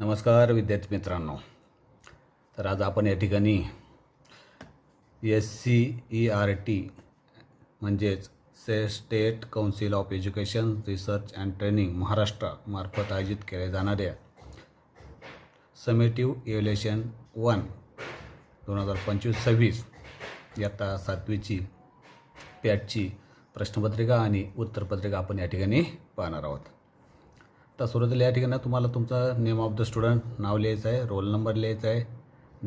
नमस्कार विद्यार्थी मित्रांनो. तर आज आपण या ठिकाणी S C E R T म्हणजेच से state council of education research and training महाराष्ट्रामार्फत आयोजित केल्या जाणाऱ्या समेटिव्ह इव्हॅल्युएशन वन दोन हजार पंचवीस सव्वीस इयत्ता सातवीची पॅटची प्रश्नपत्रिका आणि उत्तरपत्रिका आपण या ठिकाणी पाहणार आहोत. आता सुरुवातीला या ठिकाणी तुम्हाला तुमचा नेम ऑफ द स्टुडंट नाव लिहायचं आहे रोल नंबर लिहायचा आहे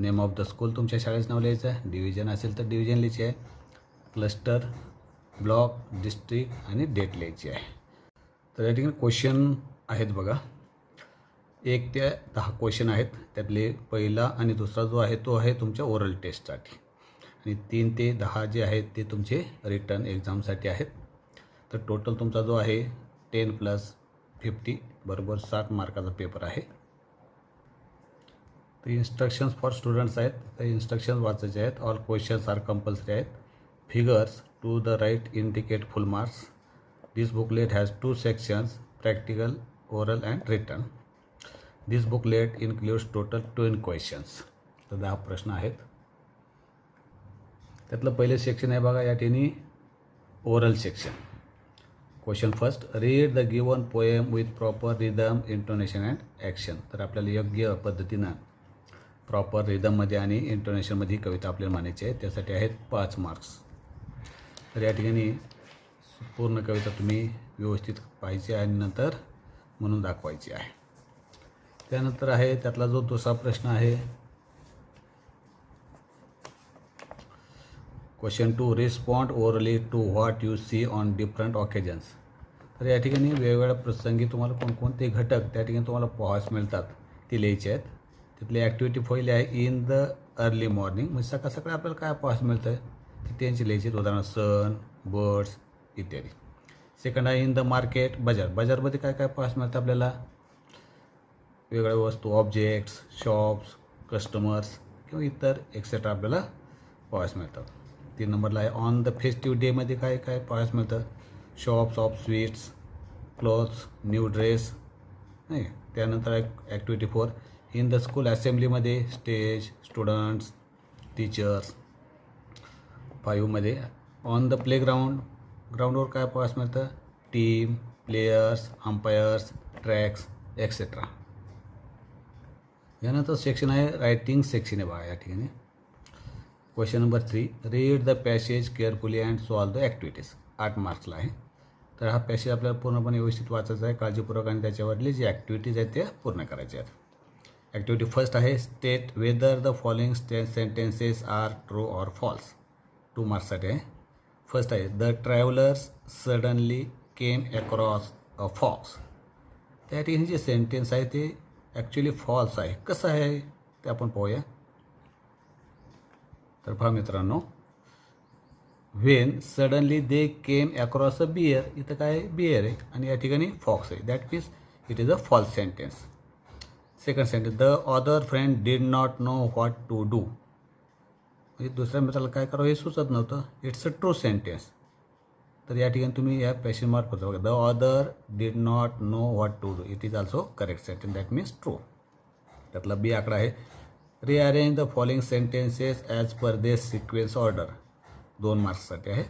नेम ऑफ द स्कूल तुमच्या शाळेचं नाव लिहायचं आहे डिव्हिजन असेल तर डिव्हिजन लिहायची आहे क्लस्टर ब्लॉक डिस्ट्रिक्ट आणि डेट लिहायची आहे. तर या ठिकाणी क्वेश्चन आहेत बघा. एक ते दहा क्वेश्चन आहेत. त्यातले पहिला आणि दुसरा जो आहे तो आहे तुमच्या ओरल टेस्टसाठी आणि तीन ते दहा जे आहेत ते तुमचे रिटर्न एक्झामसाठी आहेत. तर टोटल तुमचा जो आहे टेन प्लस फिफ्टी बरोबर साठ मार्काचा पेपर आहे. तर इन्स्ट्रक्शन्स फॉर स्टुडंट्स आहेत. तर इन्स्ट्रक्शन्स वाचायचे आहेत. ऑल क्वेश्चन्स आर कंपल्सरी आहेत. Figures to the right indicate full marks this booklet has two sections practical oral and written this booklet includes total twenty questions तर दहा प्रश्न आहेत. त्यातलं पहिले सेक्शन आहे बघा या ठिकाणी oral section question first read the given poem with proper rhythm intonation and action तर आपल्याला योग्य पद्धतीनं प्रॉपर रिदममध्ये आणि इंटोनेशनमध्ये ही कविता आपल्याला मानायची आहे. त्यासाठी आहेत पाच मार्क्स तर या ठिकाणी पूर्ण कविता तुम्ही व्यवस्थित पाहिजे आणि नंतर म्हणून दाखवायची आहे. त्यानंतर आहे त्यातला जो दुसरा प्रश्न आहे question two respond orally to what you see on different occasions तर या ठिकाणी वेगवेगळ्या प्रसंगी तुम्हाला कोणकोणते घटक त्या ठिकाणी तुम्हाला पोहायला मिळतात ते लिहायचे आहेत. तिथली ॲक्टिव्हिटी पहिली आहे इन द अर्ली मॉर्निंग म्हणजे सकाळ सकाळी आपल्याला काय पोहायला मिळतं आहे ते त्यांची लिहायची आहेत. उदाहरण सन बर्ड्स इत्यादी. सेकंड आहे इन द मार्केट बाजार. बाजारमध्ये काय काय पोहायला मिळतं आपल्याला? वेगळ्या वस्तू ऑब्जेक्ट्स शॉप्स कस्टमर्स किंवा इतर एक्सेट्रा आपल्याला पाहायला मिळतात. तीन नंबरला आहे. ऑन द फेस्टिव्ह डेमध्ये काय काय पाहायला मिळतं? Shops of sweets clothes new dress नाही. त्यानंतर आहे activity four in the school असेंब्लीमध्ये स्टेज स्टुडंट्स टीचर्स फाईव्हमध्ये ऑन द प्लेग्राऊंड ग्राउंडवर काय पाहायला मिळतं? Team players umpires tracks etcetera यानंतर सेक्शन आहे रायटिंग सेक्शन आहे बघा या ठिकाणी. Question number three read the passage carefully and solve the activities आठ मार्क्सला आहे. तर हा पॅसेज आपल्याला पूर्णपणे व्यवस्थित वाचायचा आहे. काळजीपूर्वक आणि त्याच्यावरली जी ॲक्टिव्हिटीज आहेत त्या पूर्ण करायच्या आहेत. ॲक्टिव्हिटी फर्स्ट आहे. State whether the following stay sentences are true or false two मार्क्ससाठी आहे. फर्स्ट आहे. The travellers suddenly came across a fox त्या ठिकाणी जे सेंटेन्स आहे ते ॲक्च्युली फॉल्स आहे. कसं आहे? ते आपण पाहूया. तर पहा मित्रांनो when suddenly they came across a bear इथं काय बियर आहे? आणि या ठिकाणी फॉक्स आहे. That means it is a false sentence second sentence the other friend did not know what to do म्हणजे दुसऱ्या मित्राला काय करावं हे सुचत नव्हतं. इट्स अ ट्रू सेंटेन्स तर या ठिकाणी तुम्ही या पॅशन मार्क बघा. The other did not know what to do it is also correct sentence that means true त्यातला बी आकडा आहे. Rearrange the following sentences as per these sequence order दोन मार्क्ससाठी आहे.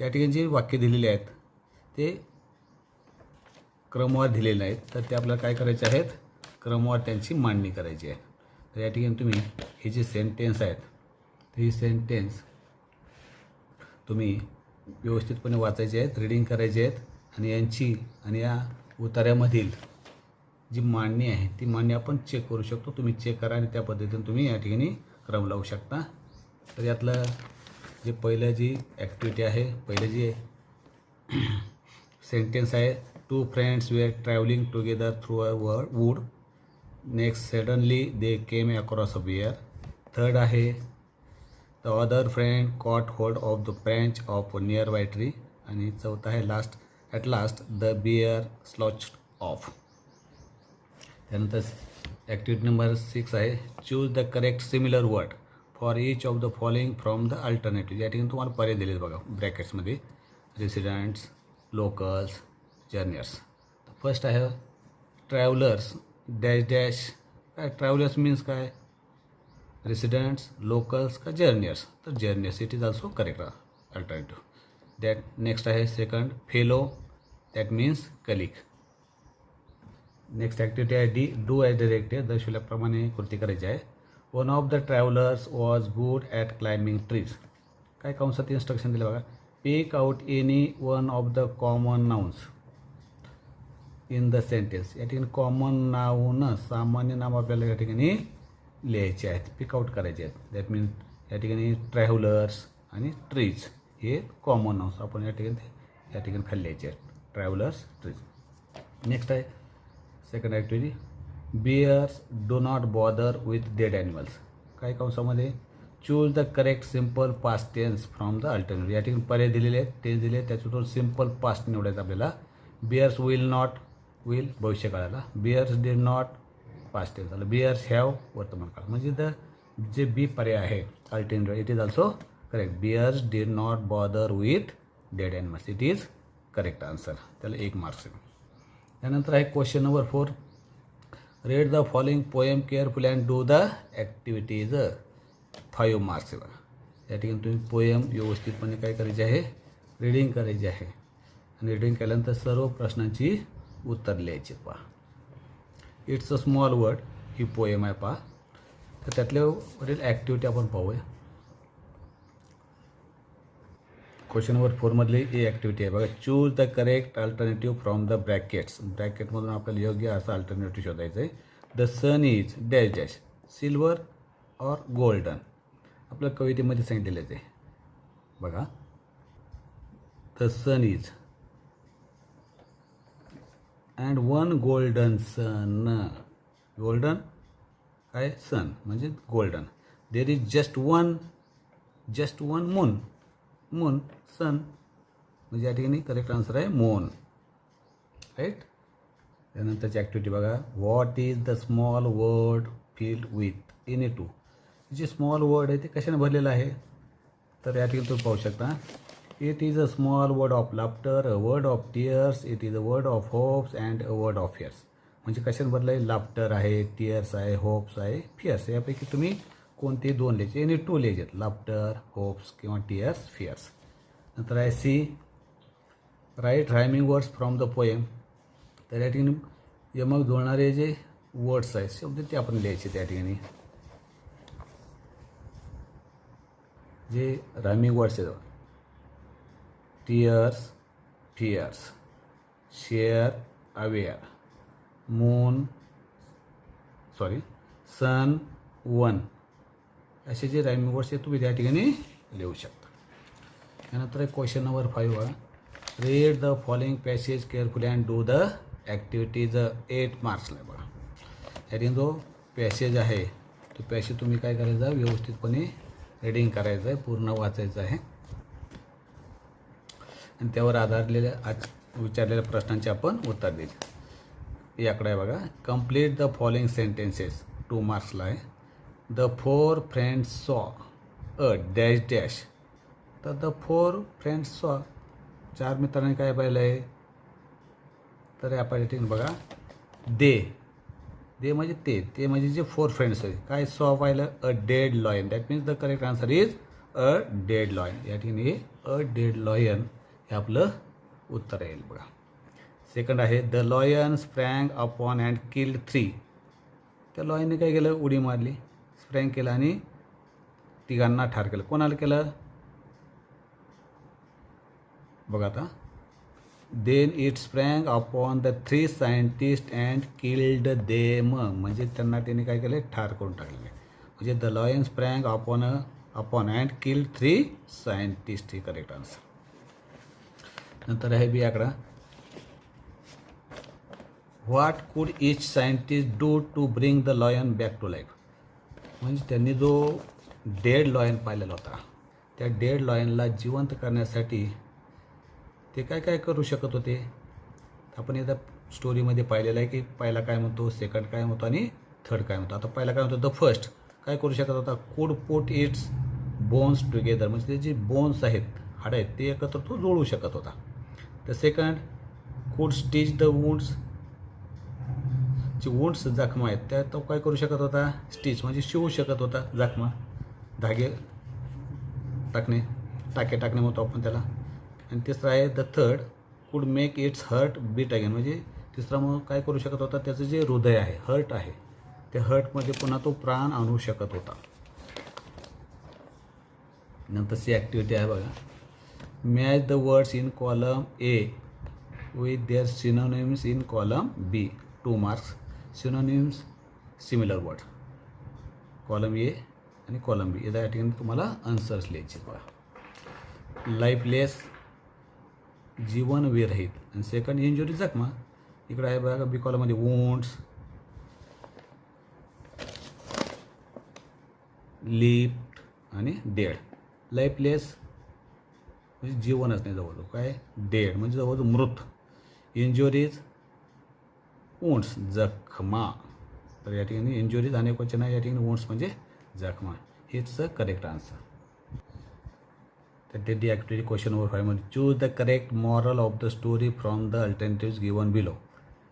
त्या ठिकाणी जी वाक्य दिलेली आहेत ते क्रमवार दिलेले नाहीत. तर ते आपल्याला काय करायचे आहेत? क्रमवार त्यांची मांडणी करायची आहे. तर या ठिकाणी तुम्ही हे जे सेंटेन्स आहेत ते ही सेंटेन्स तुम्ही व्यवस्थितपणे वाचायचे आहेत रीडिंग करायचे आहेत आणि यांची आणि या उतार्यामधील जी मांडणी आहे ती मांडणी आपण चेक करू शकतो. तुम्ही चेक करा आणि त्या पद्धतीने तुम्ही या ठिकाणी क्रम लावू शकता. तर यातलं जे पहिलं जी ॲक्टिव्हिटी आहे पहिलं जे सेंटेन्स आहे two friends were travelling together through a वर wood next suddenly they came across a bear third आहे the other friend caught hold of the branch of nearby tree आणि चौथा आहे last at last the bear slouch off त्यानंतर activity number six आहे choose the correct similar word for each of the following from the alternative या ठिकाणी तुम्हाला पर्याय दिलेत बघा ब्रॅकेट्समध्ये रेसिडेंट्स लोकल्स जर्नियर्स फ़र्स्ट आहे ट्रॅव्हलर्स डॅश डॅश काय ट्रॅव्हलर्स मीन्स काय रेसिडेंट्स लोकल्स का जर्नियर्स तर journeyers it is also correct alternative that next आहे second fellow that means colleague next activity आहे डी डू ॲज डिरेक्टिव्ह दर्शवल्याप्रमाणे कृती करायची आहे one of the travellers was good at climbing trees काय कंसात इन्स्ट्रक्शन दिलं बघा pick out any one of the common nouns in the sentence या ठिकाणी कॉमन नाऊन सामान्य नाव आपल्याला या ठिकाणी लिहायचे आहेत पिकआउट करायचे आहेत दॅट मीन या ठिकाणी ट्रॅव्हलर्स आणि ट्रीज हे कॉमन नाउन्स आपण या ठिकाणी या ठिकाणी खाली लिहायचे आहेत ट्रॅव्हलर्स ट्रीज नेक्स्ट आहे second activity bears do not bother with dead animals काही कंसामध्ये choose the correct simple past tense from the alternative या ठिकाणी पर्याय दिलेले आहेत टेन्स दिले आहेत. त्याच्यातून सिंपल पास्ट निवडायचं आपल्याला. Bears will not will भविष्यकाळाला. Bears did not past tense आलं बियर्स हॅव वर्तमान काळ म्हणजे द जे बी पर्याय आहे alternative it is also correct bears did not bother with dead animals it is correct answer त्याला एक मार्क्स आहे. त्यानंतर आहे question number four read the following poem careful and do the activities five marks या ठिकाणी तुम्ही poem व्यवस्थितपणे काय करायचे आहे? रीडिंग करायची आहे. आणि रीडिंग केल्यानंतर सर्व प्रश्नांची उत्तर लिहायची पहा. इट्स अ स्मॉल वर्ड ही पोएम आहे पहा. तर त्यातल्या वरील ॲक्टिव्हिटी आपण पाहूया. क्वेश्चन नंबर फोरमधली ही ॲक्टिव्हिटी आहे. बघा choose the correct alternative from the brackets ब्रॅकेटमधून आपल्याला योग्य असं अल्टरनेटिव्ह शोधायचं आहे the sun is dash dash silver or golden आपल्या कवितेमध्ये सांगितलेलं आहे ते. बघा. The sun is and one golden sun golden काय? सन म्हणजे golden there is just one just one moon moon sun. म्हणजे या ठिकाणी करेक्ट आन्सर आहे मोन राईट त्यानंतरची ॲक्टिव्हिटी बघा. What is the small word filled with in A two जे small word आहे ते कशाने भरलेलं आहे? तर या ठिकाणी तुम्ही पाहू शकता. It is a small word of laughter a word of tears it is a word of hopes and a word of fears म्हणजे कशाने भरलं आहे लाफ्टर आहे टिअर्स आहे होप्स आहे फिअर्स यापैकी तुम्ही कोणते दोन लिहायचे. एनी टू लिहायचे लाफ्टर होप्स किंवा टिअर्स फिअर्स नंतर आहे C write rhyming words from the poem तर या ठिकाणी यमक जुळणारे जे वर्ड्स आहेत शब्द ते आपण लिहायचे त्या ठिकाणी. जे रायमिंग वर्ड्स आहेत tears fears share aware moon sorry sun one असे जे रायमिंग वर्ड्स आहेत तुम्ही त्या ठिकाणी लिहू शकता. त्यानंतर एक क्वेश्चन नंबर फाईव्ह आहे read the following passage carefully and do the activities eight मार्क्सला बघा या ठिकाणी जो पॅसेज आहे तो पॅसेज तुम्ही काय करायचा? व्यवस्थितपणे रीडिंग करायचं आहे पूर्ण वाचायचं आहे. आणि त्यावर आधारलेल्या आज विचारलेल्या प्रश्नांचे आपण उत्तर देईल. याकडे आहे बघा complete the following sentences two मार्क्सला आहे. The four friends saw a dash dash तर द फोर फ्रेंड्स चार मित्रांनी काय पाहिलं आहे तर या ठिकाणी बघा. दे. दे म्हणजे ते. ते म्हणजे जे फोर फ्रेंड्स आहेत. काय सॉ पाहिलं a dead lion that means the correct answer is a dead lion या ठिकाणी अ डेड लॉयन हे आपलं उत्तर येईल बघा. सेकंड आहे the lion sprang upon and killed three त्या लॉयनने काय केलं? उडी मारली. स्प्रँग केलं आणि तिघांना ठार केलं. कोणाला केलं? बघा आता. Then it sprang upon the three scientist and killed them म्हणजे त्यांना त्यांनी काय केलं ठार करून टाकले म्हणजे the lion sprang upon upon and killed three scientist he correct answer नंतर आहे बी आकडा. What could each scientist do to bring the lion back to life म्हणजे त्यांनी जो डेड लॉयन पाहिलेला होता त्या डेड लॉयनला जिवंत करण्यासाठी ते काय काय करू शकत होते? आपण एकदा स्टोरीमध्ये पाहिलेलं आहे की पहिला काय म्हणतो सेकंड काय म्हणतो आणि थर्ड काय म्हणतो. आता पहिला काय म्हणतो द फर्स्ट काय करू शकत होता? कोड पोट इट्स बोन्स टुगेदर म्हणजे ते जे बोन्स आहेत हाडं आहेत ते एकत्र तो जोडू शकत होता. The second could stitch the wounds जे वुंड्स जखमा आहेत त्या तो काय करू शकत होता? स्टिच म्हणजे शिवू शकत होता जखमा. धागे टाकणे टाके टाकणे म्हणतो आपण त्याला. आणि तिसरं आहे the third could make its heart beat again म्हणजे तिसरा मग काय करू शकत होता? त्याचं जे हृदय आहे हर्ट आहे त्या हर्टमध्ये पुन्हा तो प्राण आणू शकत होता. नंतरची ॲक्टिव्हिटी आहे बघा. Match the words in column A with their synonyms in column B two marks synonyms similar word column A आणि कॉलम बी या ठिकाणी तुम्हाला आन्सर्स लिहायचे बघा. लाईफलेस जीवनविरहित आणि सेकंड इंजुरी जखमा. इकडे आहे बघा बी कॉलममध्ये वोंड्स लिफ्ट आणि डेड लाईफलेस म्हणजे जीवनच नाही जवळजवळ. काय? डेड म्हणजे जवळजवळ मृत. इंजुरीज वोंड्स जखमा. तर या ठिकाणी इंजुरीज अनेक क्वेश्चन आहे या ठिकाणी वोंड्स म्हणजे जखमा. हेच करेक्ट आन्सर तर ते activity question number फायव्हमध्ये choose the correct moral of the story from the alternative given below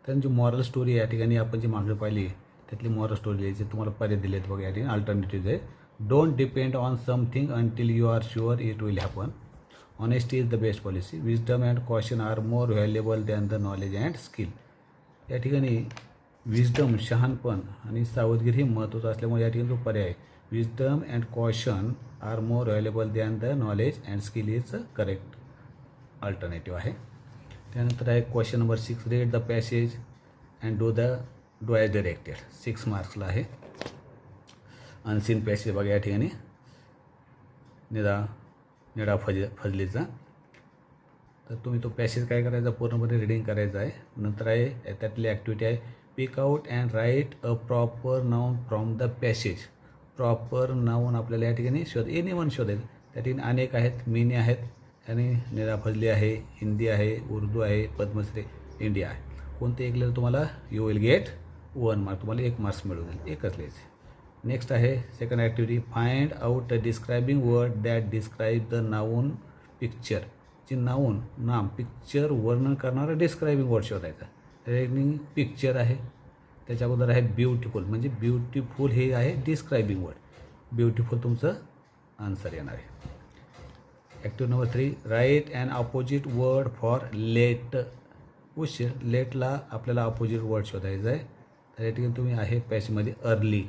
तर जी मॉरल स्टोरी या ठिकाणी आपण जी मागणी पाहिली त्यातली मॉरल स्टोरी आहे जे तुम्हाला पर्याय दिलेत बघा या ठिकाणी अल्टरनेटिव्ह आहे. Don't depend on something until you are sure it will happen honesty is the best policy wisdom and caution are more valuable than the knowledge and skill या ठिकाणी विजडम शहाणपण आणि सावधगिरी हे महत्त्वाचं असल्यामुळे या ठिकाणी जो पर्याय wisdom and and are are more than the the knowledge and skill is correct alternative आहे. त्यानंतर आहे question number six read the passage and do the do as directed six मार्क्सला आहे. अनसीन पॅसेज बघा या ठिकाणी. निदा निडा फज फजलीचा. तर तुम्ही तो पॅसेज काय करायचा? पूर्णपणे रिडिंग करायचा आहे. नंतर आहे त्यातली ॲक्टिव्हिटी आहे. Pick out and write a proper noun from the passage proper noun आपल्याला या ठिकाणी शोध एनी वन शोधेल. त्या ठिकाणी अनेक आहेत मिनी आहेत आणि निराफजली आहे हिंदी आहे उर्दू आहे पद्मश्री इंडिया आहे. कोणते एक लिहिलं तुम्हाला? You will get one mark तुम्हाला एक मार्क्स मिळून जाईल. एकच लिहायचे नेक्स्ट आहे second activity find out a describing word that describe the noun picture जे नाऊन नाम पिक्चर वर्णन करणारं डिस्क्रायबिंग वर्ड शोधायचा. पिक्चर आहे. त्याच्या अगोदर आहे ब्युटिफुल म्हणजे ब्युटिफुल हे आहे डिस्क्रायबिंग वर्ड ब्युटिफुल तुमचं आन्सर येणार आहे. Active number three write and opposite word for late उशीर. लेटला आपल्याला अपोजिट वर्ड शोधायचं आहे. तर या ठिकाणी तुम्ही आहे पॅचमध्ये early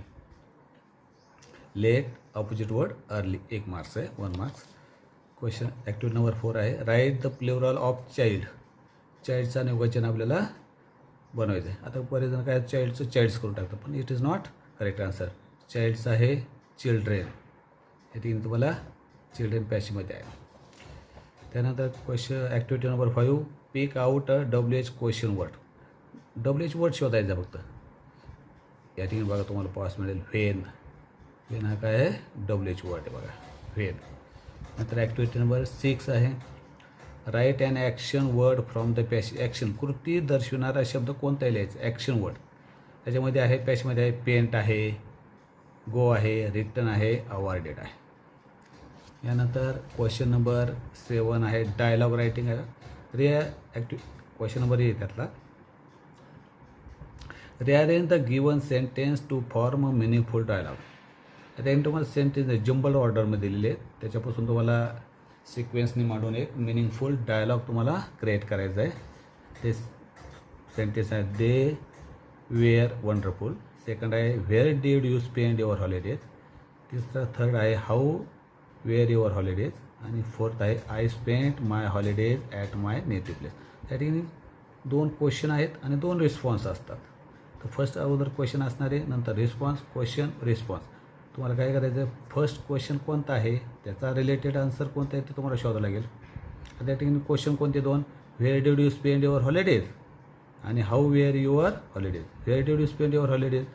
late opposite word early एक मार्क्स आहे one marks question active number four आहे. Write the plural of child child निवचन आपल्याला बनवायचं. आहे आता बरेच जण काय चाइल्डचं चाइल्ड्स करून टाकतात पण it is not correct answer childs आहे चिल्ड्रेन हे ठिकाणी तुम्हाला चिल्ड्रेन पॅशीमध्ये आहे. त्यानंतर question activity number five pick out a W H question word W H word शोधायचा फक्त. या ठिकाणी बघा तुम्हाला पास मिळेल व्हेन व्हेन हा काय आहे? डब्ल्यू एच वर्ड आहे बघा. व्हेन नंतर ॲक्टिव्हिटी नंबर सिक्स आहे. Write and action word from the passage action. कृती दर्शवणारा शब्द कोणता लिहायचा? Action word. त्याच्यामध्ये आहे पॅशमध्ये आहे पेंट आहे गो आहे रिटर्न आहे अवॉर्डेड आहे. यानंतर क्वेश्चन नंबर सेवन आहे डायलॉग रायटिंग आहे. रिया ॲक्टिव क्वेश्चन नंबर आहे त्यातला. Rearrange the given sentence to form a meaningful dialogue. आता तुम्हाला सेंटेन्स जंबल ऑर्डरमध्ये दिलेले आहेत. त्याच्यापासून तुम्हाला सिक्वेन्सनी मांडून एक मिनिंगफुल डायलॉग तुम्हाला क्रिएट करायचा आहे ते सेंटेन्स आहे दे वेअर वंडरफुल सेकंड आहे where did you spend your holidays तिसरा थर्ड आहे हाऊ वेअर युअर हॉलिडेज आणि फोर्थ आहे I spend my holidays at my native place त्या ठिकाणी दोन क्वेश्चन आहेत आणि दोन रिस्पॉन्स असतात. तर फर्स्ट अगोदर क्वेश्चन असणारे नंतर रिस्पॉन्स क्वेश्चन रिस्पॉन्स तुम्हाला काय करायचं? आहे फर्स्ट क्वेश्चन कोणता आहे? त्याचा रिलेटेड आन्सर कोणता आहे ते तुम्हाला शोधावं लागेल. त्या ठिकाणी क्वेश्चन कोणते दोन? Where did you spend your holidays आणि how were your holidays where did you spend your holidays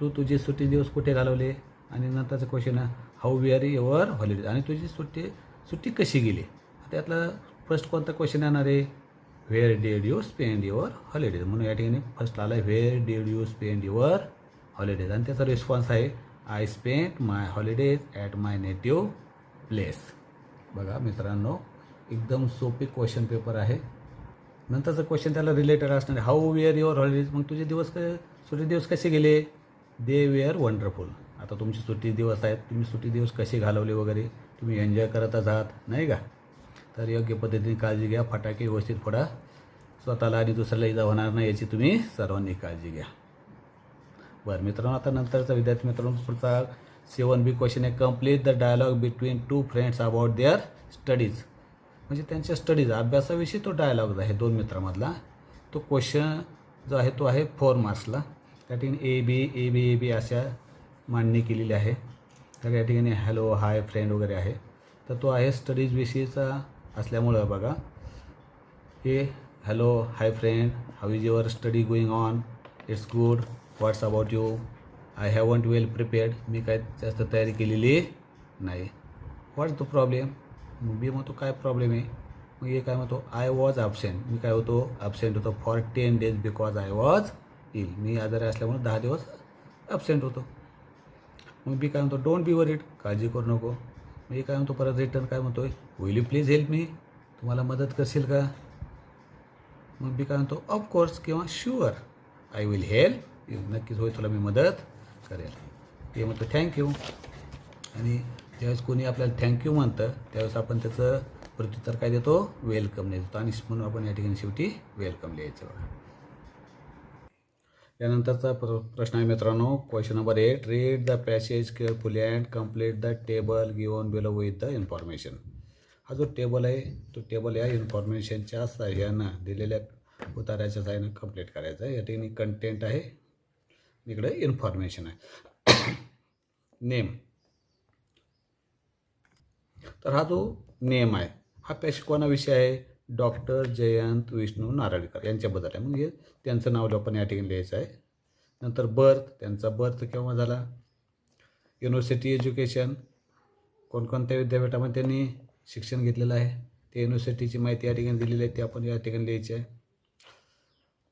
तू तुझे सुट्टी दिवस कुठे घालवले? आणि नंतरचं क्वेश्चन आहे हाऊ वेअर युअर हॉलिडेज आणि तुझी सुट्टी सुट्टी कशी गेली? त्यातला फर्स्ट कोणता क्वेश्चन येणार आहे? Where did you spend your holidays म्हणून या ठिकाणी फर्स्ट आला आहे where did you spend your holidays आणि त्याचा रिस्पॉन्स आहे I spend my holidays at my native place बघा मित्रांनो एकदम सोपी क्वेश्चन पेपर आहे. नंतरचं क्वेश्चन त्याला रिलेटेड असणार हाऊ वेअर युअर हॉलिडेज मग तुझे दिवस क सुट्टी दिवस कसे गेले? दे वेअर वंडरफुल आता तुमचे सुट्टी दिवस आहेत. तुम्ही सुट्टी दिवस कसे घालवले वगैरे? तुम्ही एन्जॉय करतच आहात नाही का? तर योग्य पद्धतीने काळजी घ्या. फटाके व्यवस्थित फोडा. स्वतःला आणि दुसऱ्याला इजा होणार नाही याची तुम्ही सर्वांनी काळजी घ्या. बरं मित्रांनो आता नंतरचा विद्यार्थी मित्रांनो पुढचा सेवन बी क्वेश्चन आहे. Complete the dialogue between two friends about their studies म्हणजे त्यांच्या स्टडीज अभ्यासाविषयी तो डायलॉग आहे दोन मित्रामधला. तो क्वेश्चन जो आहे तो आहे फोर मार्क्सला त्या ठिकाणी A B A B A B अशा मांडणी केलेली आहे. तर या ठिकाणी हॅलो हाय फ्रेंड वगैरे आहे. तर तो आहे स्टडीजविषयीचा असल्यामुळं बघा. हे hello hi friend how is your study going on it's good what's about you I haven't well prepared मी काय जास्त तयारी केलेली नाही. व्हॉट्स द प्रॉब्लेम मग मी म्हणतो काय प्रॉब्लेम आहे? मग हे काय म्हणतो आय वॉज ॲबसेंट मी काय होतो ॲबसेंट होतो for ten days because I was ill मी आजारी असल्यामुळे दहा दिवस ॲबसेंट होतो. मग मी काय म्हणतो डोंट बी वरीड काळजी करू नको. मी काय म्हणतो परत रिटर्न काय म्हणतो will you please help me तुम्हाला मदत करशील का? मग मी काय म्हणतो ऑफकोर्स किंवा शुअर आय विल हेल्प नक्कीच होय तुला मी मदत करेल. ते म्हणतो थँक्यू आणि ज्यावेळेस कोणी आपल्याला थँक्यू म्हणतं त्यावेळेस आपण त्याचं प्रत्युत्तर काय देतो? वेलकम देतो. आणि म्हणून आपण या ठिकाणी शेवटी वेलकम लिहायचं बघा. यानंतरचा प्र प्रश्न आहे मित्रांनो question number eight read the passage carefully and complete the table given below with the information हा जो टेबल आहे तो टेबल या इन्फॉर्मेशनच्या साह्यानं दिलेल्या उताराच्या साह्यानं कंप्लीट करायचं आहे. या ठिकाणी कंटेंट आहे. इकडे इन्फॉर्मेशन आहे. नेम. तर हा जो नेम आहे हा पॅश कोणाविषयी आहे. डॉक्टर जयंत विष्णू नारळीकर यांच्याबद्दल आहे. मग त्यांचं नाव आपण या ठिकाणी लिहायचं आहे. नंतर बर्थ त्यांचा बर्थ केव्हा झाला? युनिव्हर्सिटी एज्युकेशन कोणकोणत्या विद्यापीठामध्ये त्यांनी शिक्षण घेतलेलं आहे? ते युनिव्हर्सिटीची माहिती या ठिकाणी दिलेली आहे. ते आपण या ठिकाणी लिहायची आहे.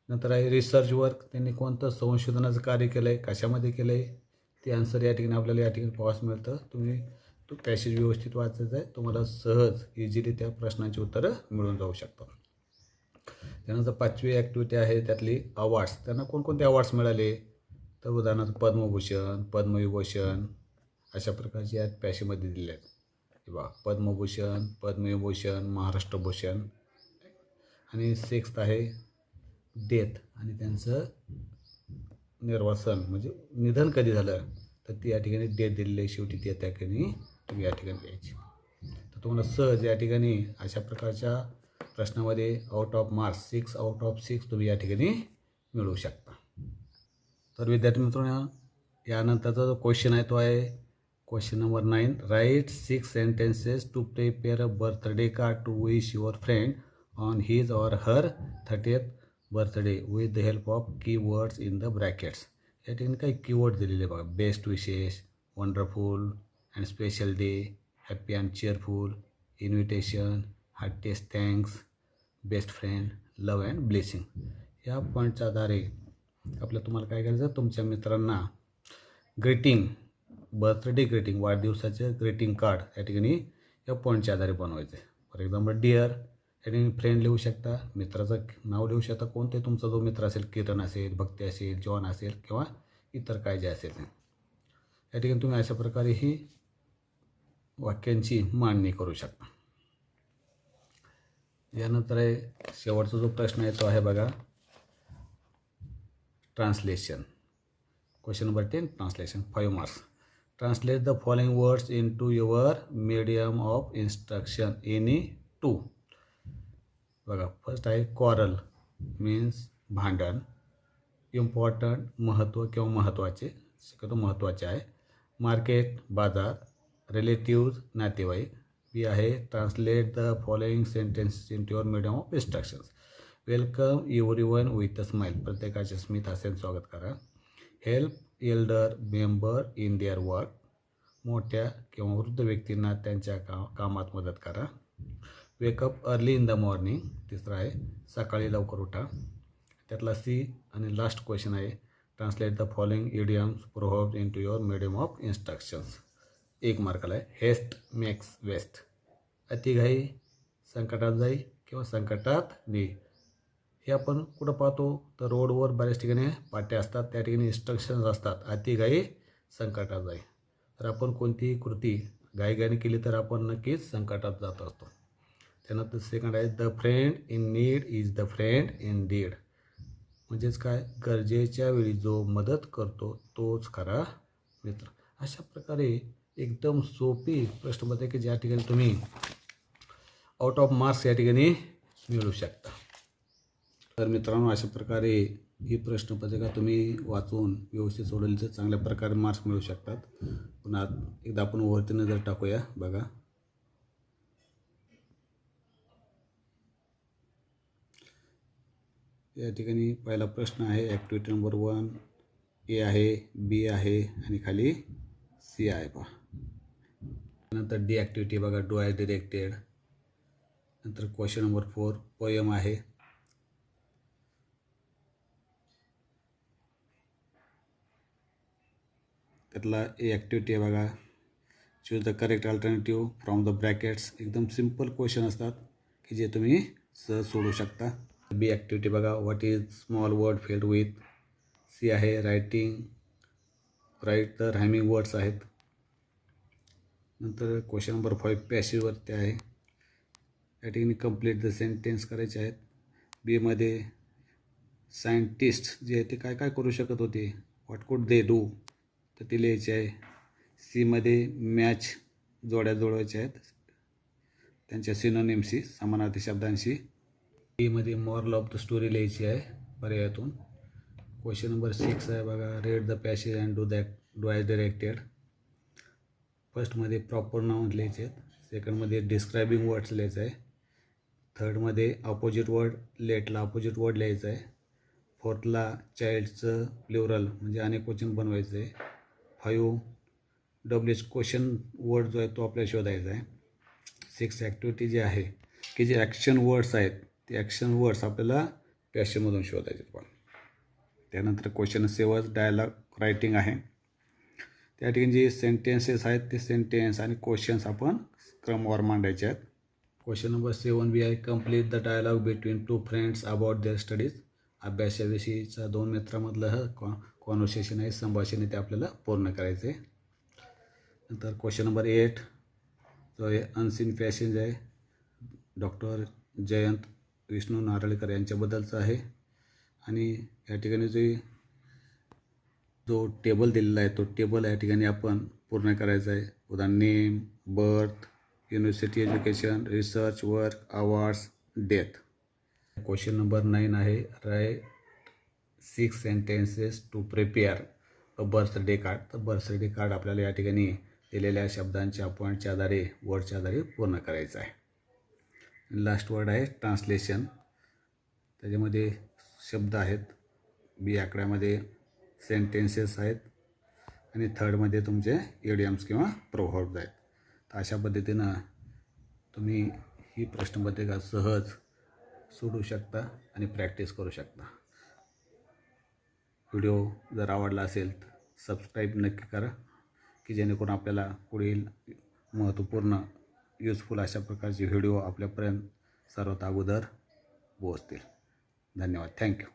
नंतर आहे रिसर्च वर्क त्यांनी कोणतं संशोधनाचं कार्य केलं आहे कशामध्ये केलं आहे ते आन्सर या ठिकाणी आपल्याला या ठिकाणी पाहास मिळतं. तुम्ही तो पॅसेज व्यवस्थित वाचायचा आहे तुम्हाला सहज इझिली त्या प्रश्नांची उत्तरं मिळून जाऊ शकतात. त्यानंतर पाचवी ॲक्टिव्हिटी आहे त्यातली अवॉर्ड्स त्यांना कोणकोणते अवॉर्ड्स मिळाले? तर उदाहरणार्थ पद्मभूषण पद्मविभूषण अशा प्रकारचे या पॅशेमध्ये दिले आहेत. किंवा पद्मभूषण पद्मविभूषण महाराष्ट्रभूषण आणि सिक्स्थ आहे डेथ आणि त्यांचं निर्वासन म्हणजे निधन कधी झालं तर ती या ठिकाणी डेट दिलेली आहे. शेवटी ती त्या ठिकाणी तुम्ही या ठिकाणी द्यायची तर तुम्हाला सहज या ठिकाणी अशा प्रकारच्या प्रश्नामध्ये out of marks six out of six तुम्ही या ठिकाणी मिळवू शकता. तर विद्यार्थी मित्रांनो यानंतरचा जो क्वेश्चन आहे तो आहे question number nine write six sentences to prepare a birthday card to wish your friend on his or her thirtieth birthday with the help of key words in the brackets या ठिकाणी काही keyword दिलेले बघा. Best विशेष wonderful and special day happy and cheerful invitation heartiest thanks best friend love and blessing या पॉईंटच्या आधारे आपल्या तुम्हाला काय करायचं? तुमच्या मित्रांना greeting birthday greeting वाढदिवसाचं greeting card या ठिकाणी या पॉईंटच्या आधारे बनवायचं आहे फॉर एक्झाम्पल डिअर या ठिकाणी फ्रेंड लिहू शकता. मित्राचं नाव लिहू शकता. कोणते तुमचा जो मित्र असेल किरण असेल भक्ती असेल जॉन असेल किंवा इतर काय जे असेल या ठिकाणी तुम्ही अशा प्रकारे ही वाक्यांची मांडणी करू शकता. यानंतर आहे शेवटचा जो प्रश्न आहे तो आहे बघा translation question number ten translation five marks translate the following words into your medium of instruction any two बघा फर्स्ट आहे कॉरल मीन्स भांडण. इम्पॉर्टंट महत्त्व किंवा महत्त्वाचे शक्यतो महत्त्वाचे आहे. मार्केट बाजार रिलेटिव्ज नातेवाईक. बी आहे translate the following sentences in your medium of instructions welcome everyone with a smile प्रत्येकाचे स्मित हसेन स्वागत करा. Help elder member in their work मोठ्या किंवा वृद्ध व्यक्तींना त्यांच्या का कामात मदत करा. Wake up early in the morning तिसरं आहे सकाळी लवकर उठा. त्यातला सी आणि लास्ट क्वेश्चन आहे translate the following idioms proverbs into your medium of instructions एक मार्काला आहे हेस्ट मेक्स वेस्ट अतिघाई संकटात जाई किंवा संकटात ने हे आपण कुठं पाहतो? तर रोडवर बऱ्याच ठिकाणी पाट्या असतात त्या ठिकाणी इन्स्ट्रक्शन्स असतात. अतिघाई संकटात जाई. तर आपण कोणतीही कृती घाईघाईने केली तर आपण नक्कीच संकटात जात असतो. त्यानंतर सेकंड आहे the friend in need is the friend in deed म्हणजेच काय? गरजेच्या वेळी जो मदत करतो तोच खरा मित्र. अशा प्रकारे एकदम सोपी प्रश्नपत्रिका ज्या ठिकाणी तुम्ही आउट ऑफ मार्क्स या ठिकाणी मिळू शकता. तर मित्रांनो अशा प्रकारे ही प्रश्नपत्रिका तुम्ही वाचून व्यवस्थित सोडवली तर चांगल्या प्रकारे मार्क्स मिळू शकतात. पुन्हा एकदा आपण वरती नजर टाकूया बघा. या ठिकाणी पहिला प्रश्न आहे ॲक्टिव्हिटी नंबर वन ए आहे बी आहे आणि खाली सी आहे पहा. नंतर डी ॲक्टिव्हिटी बघा डू आय डिरेक्टेड नंतर क्वेश्चन नंबर फोर पोयम आहे. त्यातला ए ॲक्टिव्हिटी आहे बघा. Choose the correct alternative from the brackets एकदम सिंपल क्वेश्चन असतात की जे तुम्ही सहज सोडू शकता. बी ॲक्टिव्हिटी बघा. What is small word filled with C आहे writing write the rhyming words आहेत. नंतर क्वेश्चन नंबर फाईव्ह पॅशिववरती आहे. या ठिकाणी कंप्लीट द सेंटेन्स करायचे आहेत. बीमध्ये सायंटिस्ट जे आहे ते काय काय करू शकत होते? व्हॉट कुड दे डू तर ते लिहायचे आहे. सीमध्ये मॅच जोड्या जोडवायच्या आहेत. त्यांच्या सिनोनिमशी समानार्थी शब्दांशी. ईमध्ये मॉरल ऑफ द स्टोरी लिहायची आहे पर्यायातून. क्वेश्चन नंबर सिक्स आहे बघा. Read the passage and do that do as directed फर्स्टमध्ये proper noun लिहायचे आहेत. सेकंडमध्ये डिस्क्रायबिंग वर्ड्स लिहायचं आहे. थर्डमध्ये अपोजिट वर्ड लेटला अपोजिट वर्ड लिहायचं आहे. फोर्थला चाइल्डचं प्ल्युरल म्हणजे अनेक क्वेश्चन बनवायचं आहे. Five W H question word जो आहे तो आपल्याला शोधायचा आहे. सिक्स ॲक्टिव्हिटी जी आहे की जे ॲक्शन वर्ड्स आहेत ते ॲक्शन वर्ड्स आपल्याला पॅशनमधून शोधायचे पण. त्यानंतर क्वेश्चन सेवस डायलॉग रायटिंग आहे. त्या ठिकाणी जे सेंटेन्सेस आहेत ते सेंटेन्स आणि क्वेश्चन्स आपण क्रमवार मांडायचे आहेत. क्वेश्चन नंबर सेवन बी आहे complete the dialogue between two friends about their studies अभ्यासाविषयीचा दोन मित्रामधलं कॉ कॉन्व्हर्सेशन आहे संभाषण आहे ते आपल्याला पूर्ण करायचे नंतर क्वेश्चन नंबर एट जो आहे अनसीन पॅसेज आहे. डॉक्टर जयंत विष्णू नारळीकर यांच्याबद्दलचं आहे. आणि या ठिकाणी जो जो टेबल दिलेला आहे तो टेबल या ठिकाणी आपण पूर्ण करायचा आहे. उदाहरण name birth university education research work awards death question number nine आहे. Write six sentences to prepare a birthday card तर बर्थडे कार्ड आपल्याला या ठिकाणी दिलेल्या शब्दांच्या पॉईंटच्या आधारे वर्डच्या आधारे पूर्ण करायचं आहे. लास्ट वर्ड आहे ट्रान्सलेशन त्याच्यामध्ये शब्द आहेत. बी आकड्यामध्ये सेंटेन्सेस आहेत. आणि थर्डमध्ये तुमचे एडियम्स किंवा प्रोव्हर्ब्स आहेत. तर अशा पद्धतीनं तुम्ही ही प्रश्नपत्रिका सहज सोडू शकता आणि प्रॅक्टिस करू शकता. व्हिडिओ जर आवडला असेल तर सबस्क्राईब नक्की करा की जेणेकरून आपल्याला पुढील महत्त्वपूर्ण युजफुल अशा प्रकारचे व्हिडिओ आपल्यापर्यंत सर्वात अगोदर पोहोचतील. धन्यवाद. थँक्यू